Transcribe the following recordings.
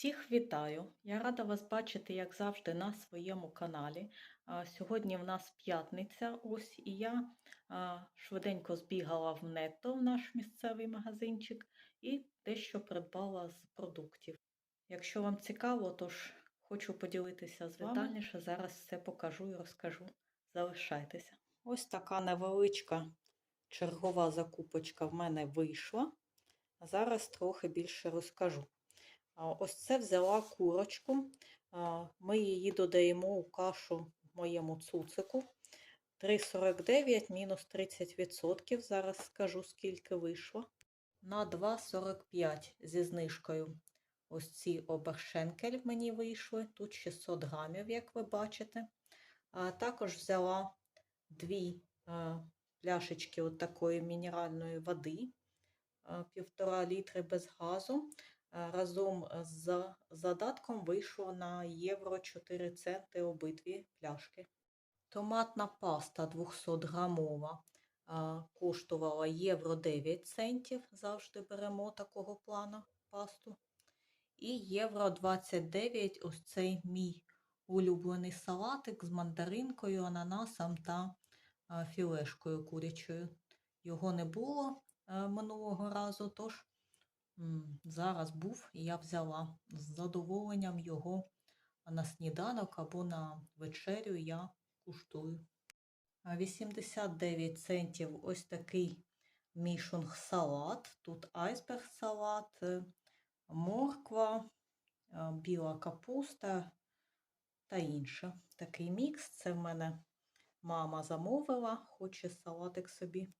Всіх вітаю! Я рада вас бачити, як завжди, на своєму каналі. Сьогодні в нас п'ятниця, ось і я швиденько збігала в нетто в наш місцевий магазинчик і дещо придбала з продуктів. Якщо вам цікаво, тож хочу поділитися з вами. Детальніше зараз все покажу і розкажу. Залишайтеся. Ось така невеличка чергова закупочка в мене вийшла. Зараз трохи більше розкажу. Ось це взяла курочку. Ми її додаємо у кашу в моєму цуцику. 3,49 мінус 30%. Зараз скажу, скільки вийшло. На 2,45 зі знижкою. Ось ці обершенкель мені вийшли. Тут 600 грамів, як ви бачите. Також взяла дві пляшечки от такої мінеральної води, півтора літри без газу. А, Разом з задатком вийшло на євро 4 центи обидві пляшки. Томатна паста 200 грамова коштувала євро 9 центів. Завжди беремо такого плану пасту. І євро 29 ось цей мій улюблений салатик з мандаринкою, ананасом та філешкою курячою. Його не було минулого разу, тож зараз був і я взяла з задоволенням його на сніданок або на вечерю я куштую. 89 центів ось такий мішунг салат. Тут айсберг салат, е, морква, е, біла капуста та інше. Такий мікс. Це в мене мама замовила, хоче салатик собі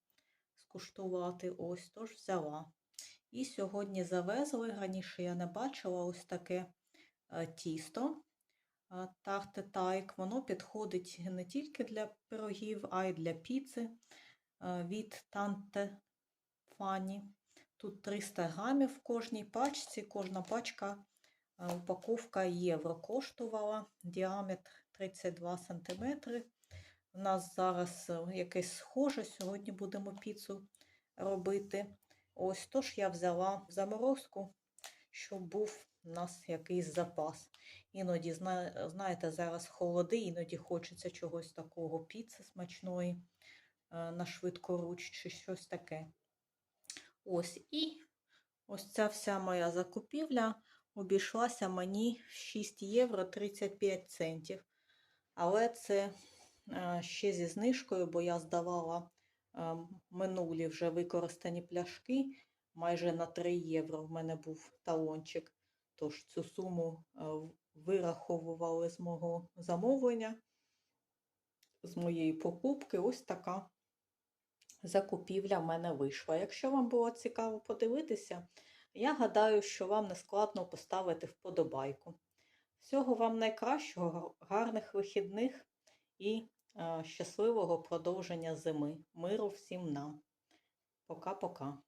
скуштувати. Ось тож взяла. І сьогодні завезли, раніше я не бачила ось таке е, тісто. е, Тарте тайк. Воно підходить не тільки для пирогів, а й для піци е, від Танте Фані. Тут 300 грамів в кожній пачці. Кожна пачка упаковка євро коштувала. Діаметр 32 см. У нас зараз якесь схоже. Сьогодні будемо піцу робити. Ось тож я взяла заморозку, щоб був у нас якийсь запас. Іноді, знаєте, зараз холоди, іноді хочеться чогось такого піци смачної е, на швидкоруч чи щось таке. Ось і ось ця вся моя закупівля обійшлася мені в 6 євро 35 центів. Але це е, ще зі знижкою, бо я здавала минулі вже використані пляшки. Майже на 3 євро в мене був талончик. Тож цю суму вираховували з мого замовлення, з моєї покупки. Ось така закупівля в мене вийшла. Якщо вам було цікаво подивитися, я гадаю, що вам не складно поставити вподобайку. Всього вам найкращого, гарних вихідних і щасливого продовження зими. Миру всім нам. Пока-пока.